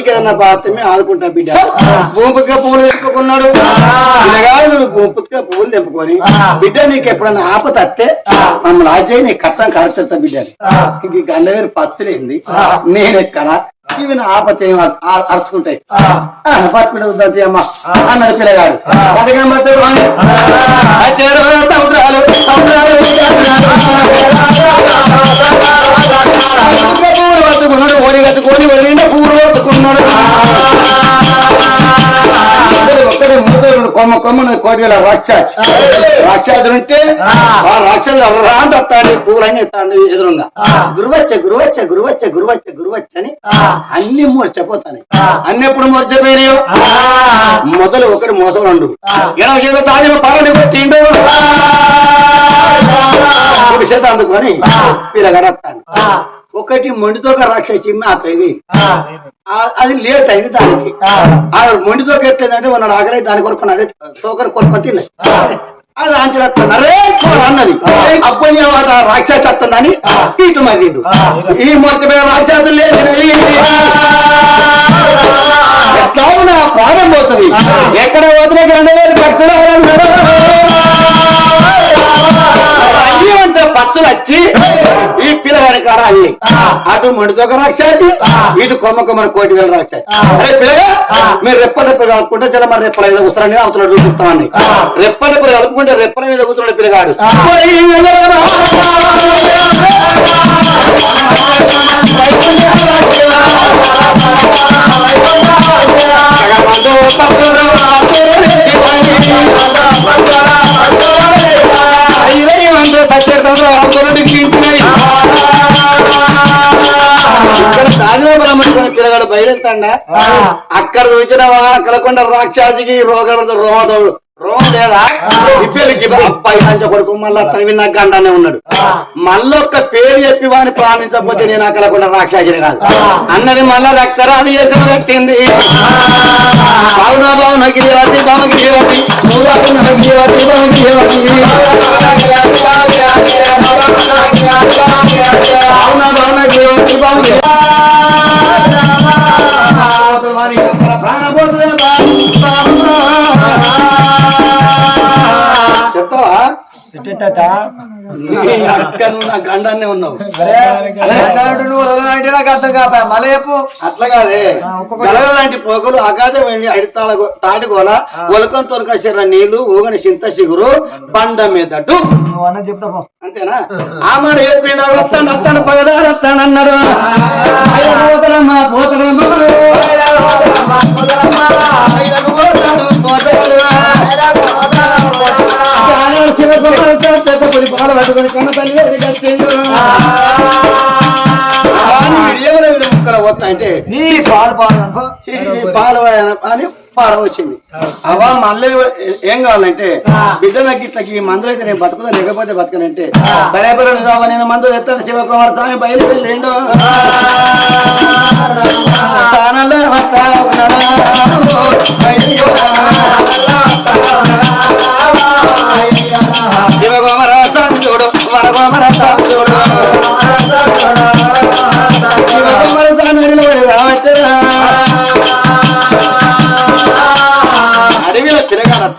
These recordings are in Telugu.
నీకు ఏదన్నా బాధ్యమే ఆదుకుంటా బిడ్డ. భూమిగా పువ్వులు తెంపుకున్నాడు. పిల్లగాడు భూమిగా పువ్వులు తెంపుకొని బిడ్డ నీకు ఎప్పుడన్నా ఆపత వస్తే మమ్మల్ని రాజ్యం నీ కట్టం కడతా బిడ్డ. ఇంక గండవేరు పత్తులేంది నేను ఎక్కడ? ఇవి నా ఆపత ఏం అర- అర- అరుచుకుంటాయి. పట్టుకుంటే అమ్మ. అన్నాడు పిల్లగాడు. పథకం పట్టుకొని, కొమ్మ కొమ్మ కోటి వేల రాక్షాస్ రాక్షసుడు ఉంటే ఆ. రాక్షసుడు అలా అంటాడు. పువ్వులన్నీ ఎత్తాడు ఎదురుగా. గురువచ్చ గురువచ్చ గురువచ్చ గురువచ్చ గురువచ్చ అని అన్ని మూర్చపోతాయి అన్ని ఎప్పుడు మూర్చపోయినాయో? మొదలు ఒకటి మోసండు ఎడమ చేత తాగిన పరని కొట్టిండు చేత అందుకొని పిల్లగడతాడు ఒకటి మొండితో ఒక రాక్షసి కవి అది లేట్ అయింది దానికి. ఆ. మొండితో ఎట్లేదంటే మన ఆగలే దాని కొరకు అదే సోకర్ కొరకు తిన్నది. అది అరే కూర అన్నది. అప్పుడు వాడు ఆ రాక్షసి వస్తుందని ఇటు మరిండు ఈ మొత్తం రాక్షసులు లేదు ఎట్లా నా ప్రాణం పోతుంది. ఎక్కడ పోతున్నా రెండు వేలు అయ్యంటే పచ్చులు వచ్చి ఈ పిల్లగాడి అల్లి అటు మడిదొక రాక్షసి ఇటు కొమ్మ కొమ్మర కోటి వేల అరే పిల్లగా మీరు రెప్ప రెప్ప కలుపుకుంటే జల మరి రెప్పల మీద కూర్చోండి అవతల చూపిస్తామని రెప్ప రెప్ప కలుపుకుంటే రెప్పల మీద కూర్చున్నాడు పిల్లగాడు. ఇక్కడ సాధనబలమనుకుని పిల్లగాడు బయలుతాడా అక్కడ చూసిన కలకొండ రాక్షసికి రోగం రోమం రోమం లేదా? ఇప్పటికి పైసంచ కొడుకు మళ్ళా తనవి నాకు గండానే ఉన్నాడు. మళ్ళొక్క పేరు చెప్పి వాడిని ప్రాణించకపోతే నేను అక్కలకుండా రాక్షసిని కాదు. అన్నది మళ్ళా రక్తరాది ఎదురు కట్టింది. బావున బావున గిరివతి బావ గిరివతి గిరివతి నా గండాన్నే ఉన్నావు. నాకు అర్థం కాపా మళ్ళీ చెప్పు. అట్లా కాదే. గలగ లాంటి పోకలు అగాధం అడితాల తాటిగోల ఒలకం తొలకసిన నీళ్ళు ఊగని చింత సిగురు బండ మీదటు అంతేనా? ఆ మాట చెప్పిన వస్తాను వస్తాను పగదారు వస్తాను అన్నాడు. అయ్య పోతరమ్మా, పోతరమ్మా. అయ్యకు పోతాను, పోతాను. ఆనాడు శివకుమారుడు పెద్ద పొడి పాలు పట్టుకొని కన్న తల్లి ముక్కలు పోతాయంటే నీ పాలు పాలు అనుకో పాలు అని పాల వచ్చింది అవా మళ్ళీ ఏం కావాలంటే బిడ్డ ఈ మందులు అయితే నేను బతుకుదా లేకపోతే బతకనంటే పర్వాలేదు కావా నేను మందు ఎత్తాను శివకుమార్ స్వామి బయలు వెళ్ళిండు వస్తా ఉన్నాడా?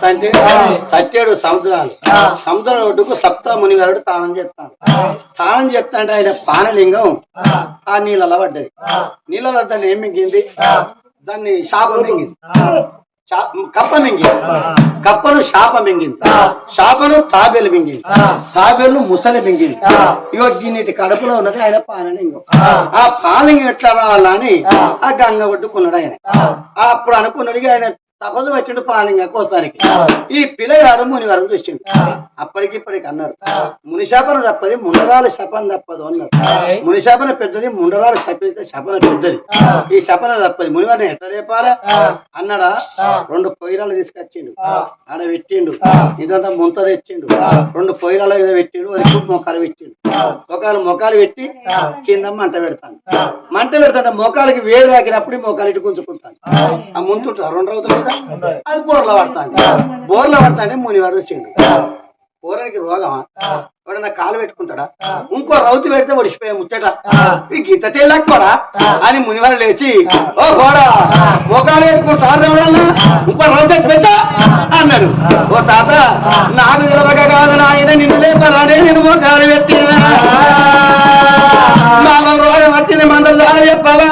అంటే సత్యేడు సముద్రాలు. సముద్రం ఒడ్డుకు సప్త మునిగారుడు తానం చేస్తాడు. తానం చేస్తా అంటే ఆయన పానలింగం. ఆ. నీళ్ళలో పడ్డది. నీళ్ళలో దాన్ని ఏం మింగింది? దాన్ని శాపం మింగింది. కప్ప మింగింది. కప్పను శాప మింగింది. శాపను తాబేలు మింగింది. తాబేలు ముసలి మింగింది. ఇగో దీనికి కడుపులో ఉన్నది ఆయన పానలింగం. ఆ. పానలింగం ఎట్లా రావాలని ఆ. గంగ కొట్టుకున్నాడు ఆయన. అప్పుడు అనుకున్నాడు ఆయన తపదు వచ్చిండు పాలింగ కోసానికి ఈ పిల్లగాడు ముని వరకు చూసిండు. అప్పటికి ఇప్పటికి అన్నారు. ముని శాపన తప్పది ముండరాల శపన తప్పదు అన్నారు. ముని శాపన పెద్దది ముండరాల శపితే శపన పెద్దది. ఈ శపన తప్పది. మునివారిని ఎట్లా లేపారా అన్నాడా? రెండు పొయ్యిరాలు తీసుకొచ్చిండు. ఆడ పెట్టిండు. ఇదంతా ముంత తెచ్చిండు. రెండు పొయ్యిరాల మీద పెట్టిండు. అది మొక్కలు పెట్టిండు. మొక్కలు మొక్కలు పెట్టి కింద మంట పెడతాను. మంట పెడతాను మొక్కలకి వేడి తాకినప్పుడు మొక్కలు ఇటు గుంజుకుంటాను. ఆ. ముంతుంటా రెండు రోజులు అది బోర్లో పడతాను బోర్లో పడతానే మునివాడు వచ్చిండు. పోరానికి రోగమా? ఎవడన్నా కాలు పెట్టుకుంటాడా? ఇంకో రౌతు పెడితే ఒడిసిపోయే ముచ్చట. ఈ గీత తేలకపోడా అని మునివారు లేచి ఓ ఒకళ్ళు పెట్టుకుంటారు ఎవడన్నా? ఇంకో రౌతు పెట్టా అన్నాడు. ఓ తాత నాకు తెలవక కాదు నాయన నిన్ను లేపరానే నేను మోకాలు పెట్టినా. మా రోగం వచ్చింది మందరు దారి చెప్పవా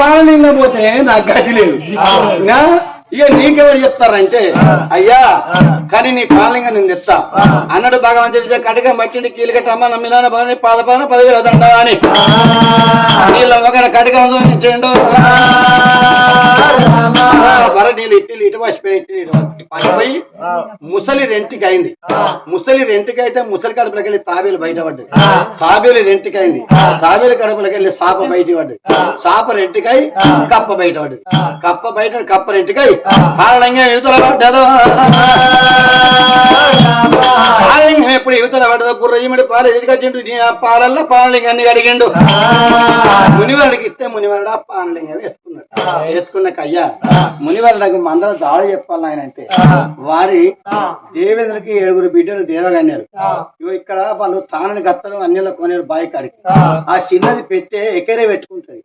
పాలన పోతే నాకు గతి లేదు. ఇక నీకెవరు చెప్తారంటే అయ్యా కానీ నీ పాలన నేను తెస్తా అన్నాడు భగవంతుడి కటిక మట్టిని కీలకట అమ్మ నమ్మినాన పాద పాదన పదివేల దండ అని. నీళ్ళ ఒక కటిక చేయండు వర నీళ్ళు ఇట్టి ఇటు వాసిపోయి ఇట్టి ఇటు. పడిపోయి ముసలి రెంటికి అయింది ముసలి రెంటికి అయితే ముసలి కడుపులకి వెళ్ళి తాబేలు బయటపడ్డది తాబేలు రెంటికి అయింది తాబేలు కడుపులకి వెళ్ళి సాప బయట పడ్డది సాప రెంటికై కప్ప బయట పడ్డది కప్ప బయట కప్ప రెంటికై కాళ్ళంగా యువతల పడ్డదు పాలలింగం ఎప్పుడు యువతల పడ్డదో బుర్ర పాలు ఎదిగచ్చిండు నీ ఆ పాలల్లో పాలలింగాన్ని అడిగిండు మునివరుడికి ఇస్తే మునివరుడు ఆ పాలలింగం వేసుకున్నాడు. వేసుకున్నాక అయ్యా మునివారులకు మందర దాడి చెప్పాలి ఆయన అంటే వారి దేవేంద్రుడికి ఏడుగురు బిడ్డలు దేవగన్నారు ఇక్కడ వాళ్ళు తానని గత్తలు అన్నిలో కొనేరు బాయి కాడికి. ఆ చిన్నది పెట్టే ఎకరే పెట్టుకుంటది.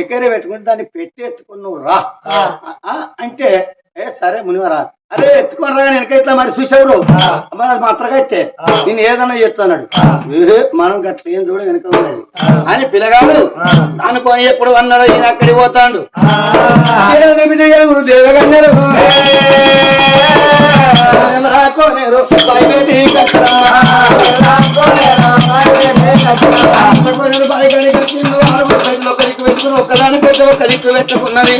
ఎకరే పెట్టుకుంటే దాన్ని పెట్టి రా. అంటే ఏ సరే మునివరా. అరే ఎత్తుకొని రా వెనక ఇట్లా మరి చూసావు మరి అది మాత్రగా అయితే. నేను ఏదన్నా చెప్తాన్నాడు ఏ, మనం గట్ల ఏం చూడ వెనక అని పిల్లగాడు అనుకోని ఎప్పుడు అన్నాడు ఈయన అక్కడికి పోతాడు. దేవగన్నారు ఒక్కదాని పెద్ద ఒకరికి పెట్టుకున్నది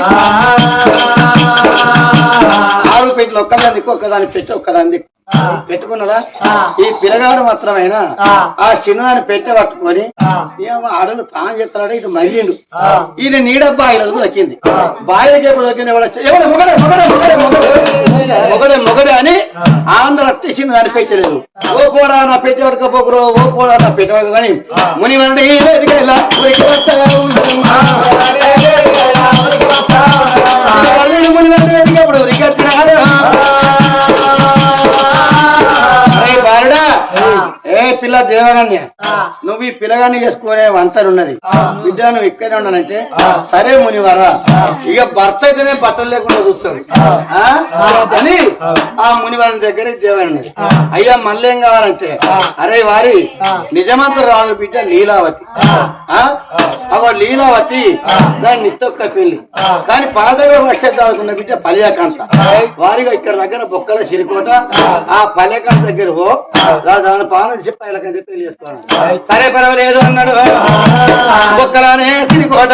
ఆరు పెట్లు ఒక్కదాని ఒక్కదాని పెట్టి ఒక్కదాని పెట్టుకున్నదా? ఈ పిల్లగాడు మాత్రమైనా? ఆ. చిన్నదాన్ని పెట్టె పట్టుకొని ఆడలు తాను చెప్తాడు ఇటు మళ్ళీండు ఈయన నీడబ్బా ఆయన దొక్కింది బాయిలకి ఎప్పుడు దొక్కింది ఎవడ మొగడే మొగడే మొగడే మొగడే అని ఆంధ్ర తీసింది దాన్ని పెట్టలేదు. ఓ పోడా నా పెట్టి పట్టుకపోకరు ఓ పోడా నా పెట్టి పట్టుకో కానీ ముని పిల్ల దేవగన్య నువ్వు ఈ పిల్లగాన్ని చేసుకునే వంతనున్నది. బిడ్డ నువ్వు ఇక్కడే ఉన్నానంటే సరే మునివారా. ఇక భర్త అయితేనే బట్టలు లేకుండా చూస్తాడు. ఆ? అని ఆ. మునివారి దగ్గర దేవన్నది అయ్యా మళ్ళీ ఏం కావాలంటే? అరే వారి నిజమంత రాదు బిడ్డ లీలావతి. ఆ. అవ లీలావతి దాని నిత్తొక్క పెళ్ళి. కానీ పాదగా లక్ష దాకున్న బిడ్డ పలియాకాంత. వారిగా ఇక్కడ దగ్గర బొక్కల సిరికోట. ఆ. పల్లెకాంత దగ్గర పో దాని పాలన చెప్పి సరే పర్వాలేదు అన్నాడు. సిరికోట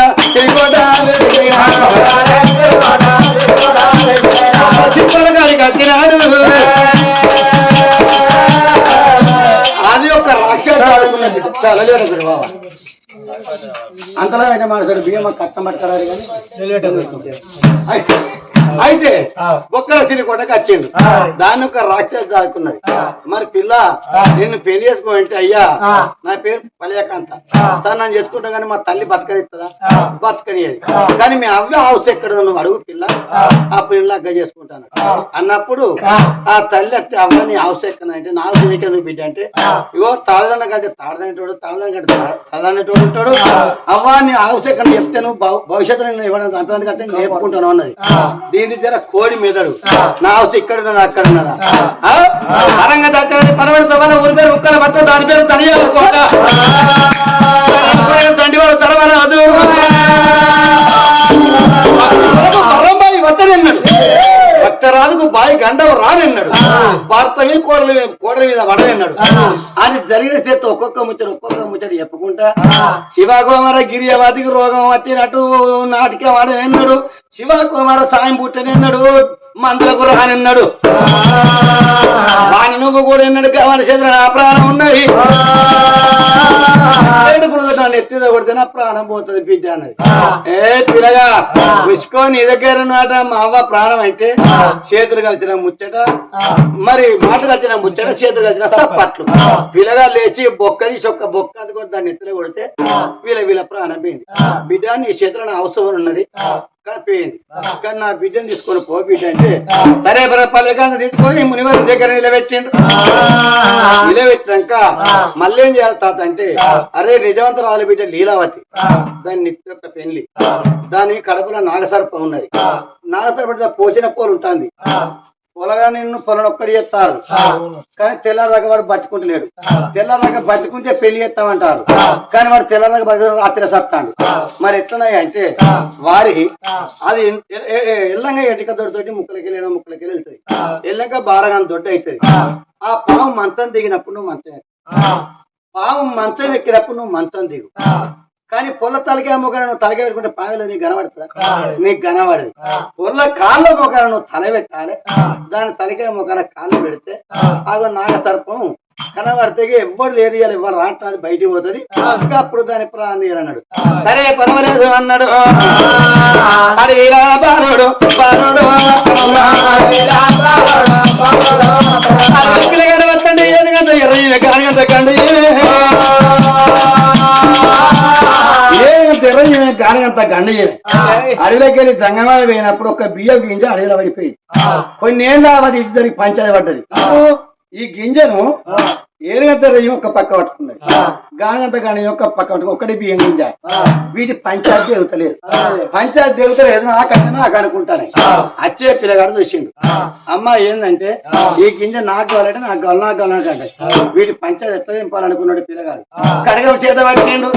గారికి వచ్చినాడు అది ఒక రాక్షస చాలా లేదు బాబా. అంతలో అయితే మాట్లాడు బియ్యం కష్టం పట్టుకురారు కానీ అయితే- ఒక్కల తిరిగి వచ్చిండు. దాన్ని ఒక రాక్షసు దాక్కున్నది. మరి పిల్ల నిన్ను పెళ్ళి చేసుకోమంటే అయ్యా నా పేరు పలియకాంత తను నన్ను చేసుకుంటా కానీ మా తల్లి బతకనిస్తుందా బతకనియది కానీ మీ అవ్వ హౌస్ ఎక్కడ నువ్వు అడుగు పిల్ల. ఆ. పిల్ల అగ్గ చేసుకుంటాను. అన్నప్పుడు ఆ. తల్లి అత్తే అవ్వ నీ హౌస్ ఎక్కడ అంటే నా హౌస్ నీకెందుకు బిడ్డ అంటే ఇగో తాళదన్న కంటే తాడదనేటోడు తాళదన్న కంటే తాళదనేటోడు ఉంటాడు. అవ్వ నీ హౌస్ ఎక్కడ చెప్తే నువ్వు భవ- భవిష్యత్తులో నేను చెప్పుకుంటాను అన్నది. దీని జర కోడి మెదడు. నా హౌస్ ఇక్కడ ఉన్నదా అక్కడ ఉన్నదా? పరంగా దగ్గర పరమడి సభలో ఊరి పేరు ఉక్కల పట్ట దాని పేరు తనియాల దండివాడు తరవరాదు భక్తరాజుకు బాయి గండవ రానన్నాడు. భర్తవి కోడలి కోడలి మీద పడనన్నాడు అది జరిగిన చేత ఒక్కొక్క ముచ్చట ఒక్కొక్క ముచ్చట చెప్పుకుంటా. శివకుమార గిరియవాదికి రోగం వచ్చినట్టు నాటిక వాడనన్నాడు. శివకుమార సాయం పుట్టనన్నాడు. మందులకు రానన్నాడు వాని నువ్వు కూడా ఎన్నడు కావాలి చేతులు నా ప్రాణం ఉన్నది. ఎత్తిదో కొడితే నా ప్రాణం పోతుంది బిడ్డ అన్నది. ఏ పిల్లగా ఉసుకో నీ దగ్గర నాట మా అవ్వ ప్రాణం అంటే చేతులు కలిసిన ముచ్చట మరి మాట కలిసిన ముచ్చట చేతులు కలిసిన తప్పట్లు పిల్లగా లేచి బొక్క తీసి ఒక్క బొక్క అది కూడా దాన్ని ఎత్తులో కొడితే వీళ్ళ వీళ్ళ ప్రాణం పోయింది. బిడ్డ నీ చేతులు నా అవసరం ఉన్నది. కానీ పోయింది కానీ నా బిడ్డను తీసుకొని పో బిడ్డ అంటే సరే పల్లెకాన్ని తీసుకొని మునివారి దగ్గర నిలబెట్టిండు నిలబెట్టినాక మళ్ళీ ఏం చేయాలి తాత అంటే అరే నిజవంతరాలు బిడ్డ లీలావతి దాని నిత్య పెళ్ళి. దాని కడుపులో నాగసర్పం ఉన్నది నాగసర్ప పోచిన పోలు ఉంటుంది. పొలగా నిన్ను పొలం ఒక్కడి చేస్తారు కానీ తెల్లారదాకా వాడు బతుకుంటలేడు. తెల్లారదాకా బతుకుంటే పెళ్ళి చేస్తామంటారు. కానీ వాడు తెల్లారదాకా బతుకు రాత్రి సత్తాడు. మరి ఎట్లన్నాయి అంటే వారి అది ఎల్లంగా ఎటిక దొడ్డితోటి ముక్కలకి వెళ్ళిన ముక్కలకి వెళ్తుంది ఎల్లంగా బారగాని దొడ్డు అవుతుంది ఆ. పాము మంచం దిగినప్పుడు నువ్వు మంచం. పాము మంచం ఎక్కినప్పుడు నువ్వు మంచం దిగు. కానీ పొల్ల తలకే మొక్కన నువ్వు తలకే పెట్టుకుంటే పాములో నీకు కనబడుతుందా నీకు కనబడదు పొల్ల కాళ్ళ మొక్కన నువ్వు తల పెట్టాలి దాని తలకే మొక్కన కాళ్ళు పెడితే అదో నాగ సర్పం కనబడితే లేరు ఇవాళ ఎవరు రావట్లేదు బయటికి పోతుంది ఇంకా అప్పుడు దాని ప్రాణి అన్నాడు సరే పర్వాలేదు అన్నాడు బాలుడు ఏనుగంత ఎర్రయ్య కానిగంత గండి అడవిలోకి వెళ్ళి జంగమా పోయినప్పుడు ఒక బియ్యం గింజ అడవిలో పడిపోయింది. కొన్ని ఏళ్ళ అది ఇద్దరికి పంచాయతీ పడ్డది. ఈ గింజను ఏనుగంత రయ్యం ఒక పక్క పట్టుకున్నది. గానగంత గాని యొక్క పక్క ఒక్కటి బియ్యం గింజ. వీటి పంచాయతీ దేవతలేదు. పంచాయతీ దేవతలేదు నాకంటే నాకు అనుకుంటానే. అచ్చే పిల్లగాడు చూసిండు. అమ్మ ఏందంటే ఈ గింజ నాకు కావాలంటే నాకు కావాలి నాకు కావాలంటే అంటే వీటి పంచాయతీ ఎట్లా దింపాలనుకున్నాడు పిల్లగాడు. కడగం చేత పట్టిండు.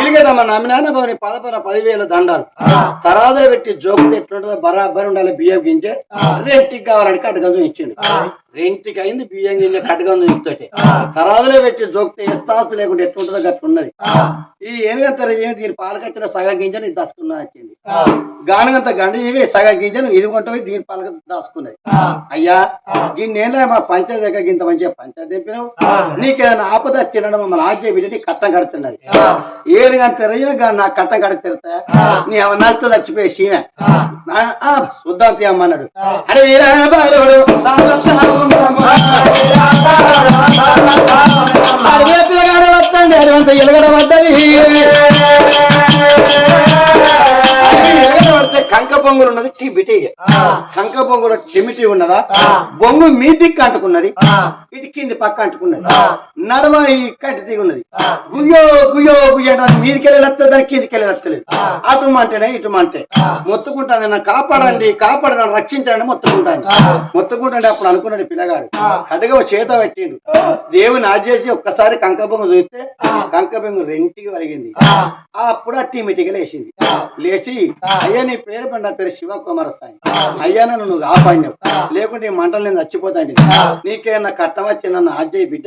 ఇలిగేదమ్మా నమ్మినాన పోనీ పదపర పదివేల దండాలు. తరాదులు పెట్టి జోకులు ఎట్లుంటుందో బరాబర్ ఉండాలి బియ్యం గింజ. రెంటికి కావాలని కటగం ఇచ్చిండు రెంటికి అయింది బియ్యం గింజ కటగం ఇస్తోటి తరాదులో పెట్టి జోకితే ఎత్తాసు లేకుండా ఎట్లుంటుందో గట్లున్నది ఈ ఏనుగంత ఏమి? దీని పాలకచ్చిన సగం గింజను ఇది దాచుకున్నా వచ్చింది గానగంత గండ ఇవి సగం గింజను ఇది కొంటవి దీని పాలక దాచుకున్నది. అయ్యా ఈ నేల మా పంచాయతీ దగ్గర ఇంత మంచిగా పంచాయతీ తెప్పినావు నీకేదైనా ఆపద వచ్చిన మమ్మల్ని ఆచే బిడ్డ నీ కట్టం కడుతున్నది. ఏనుగంత రయ్య నా కట్టం కడ నీ నలుత చచ్చిపోయి సీమె. శుద్ధాం తీయమ్మన్నాడు అరే వీరా marca బొంగులు ఉన్నది టిబిటి కంక బొంగుల టిమిటి ఉన్నదా? బొంగు మీ దిక్కు అంటుకున్నది. ఇటు కింది పక్క అంటుకున్నది. నడమ ఈ కట్టి దిగి ఉన్నది. గుయ్యో గుయ్యో గుయ్యో మీదికెళ్ళి వస్తుంది దానికి కిందికెళ్ళి వస్తలేదు అటు మంటేనే ఇటు మంటే మొత్తుకుంటాను నన్ను కాపాడండి కాపాడు నన్ను రక్షించండి మొత్తుకుంటాను మొత్తుకుంటాండి అప్పుడు అనుకున్నాడు పిల్లగాడు. కడగ చేత పెట్టిండు. దేవుని ఆచేసి ఒక్కసారి కంకబొంగ చూస్తే కంకబొంగ రెంటికి వలిగింది అప్పుడు ఆ టీమిటికి లేచింది. లేచి అయ్యా నీ పేరు పండి పేరు శివ కుమారస్వామి అయ్యా నన్ను నువ్వు ఆపాడినావు లేకుంటే ఈ మంటలు నేను చచ్చిపోతాను నీకేమన్నా కట్టం వచ్చి నన్ను ఆజయ్ బిడ్డ